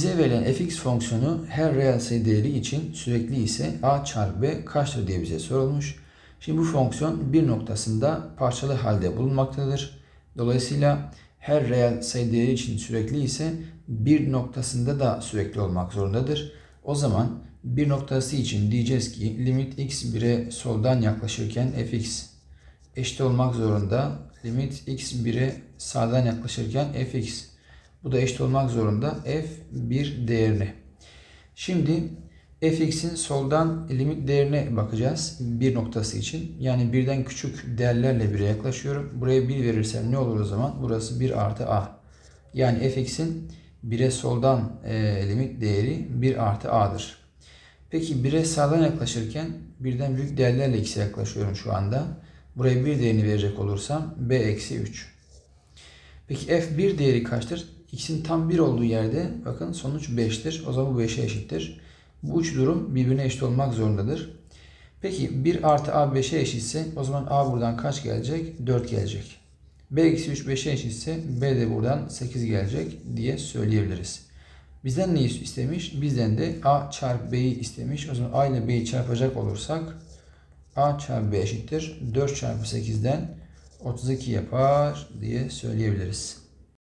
Bize verilen fx fonksiyonu her reel sayı değeri için sürekli ise a çarpı b kaçtır diye bize sorulmuş. Şimdi bu fonksiyon bir noktasında parçalı halde bulunmaktadır. Dolayısıyla her reel sayı değeri için sürekli ise bir noktasında da sürekli olmak zorundadır. O zaman bir noktası için diyeceğiz ki limit x 1'e soldan yaklaşırken fx eşit olmak zorunda. Limit x 1'e sağdan yaklaşırken fx. Bu da eşit olmak zorunda f1 değerine. Şimdi fx'in soldan limit değerine bakacağız. Bir noktası için. Yani birden küçük değerlerle 1'e yaklaşıyorum. Buraya 1 verirsem ne olur o zaman? Burası 1 artı a. Yani fx'in 1'e soldan e, limit değeri 1 artı a'dır. Peki 1'e sağdan yaklaşırken birden büyük değerlerle x'e yaklaşıyorum şu anda. Buraya 1 değerini verecek olursam b eksi 3. Peki f1 değeri kaçtır? x'in tam 1 olduğu yerde bakın sonuç 5'tir. O zaman bu 5'e eşittir. Bu üç durum birbirine eşit olmak zorundadır. Peki 1 artı a 5'e eşitse o zaman a buradan kaç gelecek? 4 gelecek. b eksi 3 5'e eşitse b de buradan 8 gelecek diye söyleyebiliriz. Bizden neyi istemiş? Bizden de a çarpı b'yi istemiş. O zaman a ile b'yi çarpacak olursak a çarpı b eşittir. 4 çarpı 8'den 32 yapar diye söyleyebiliriz.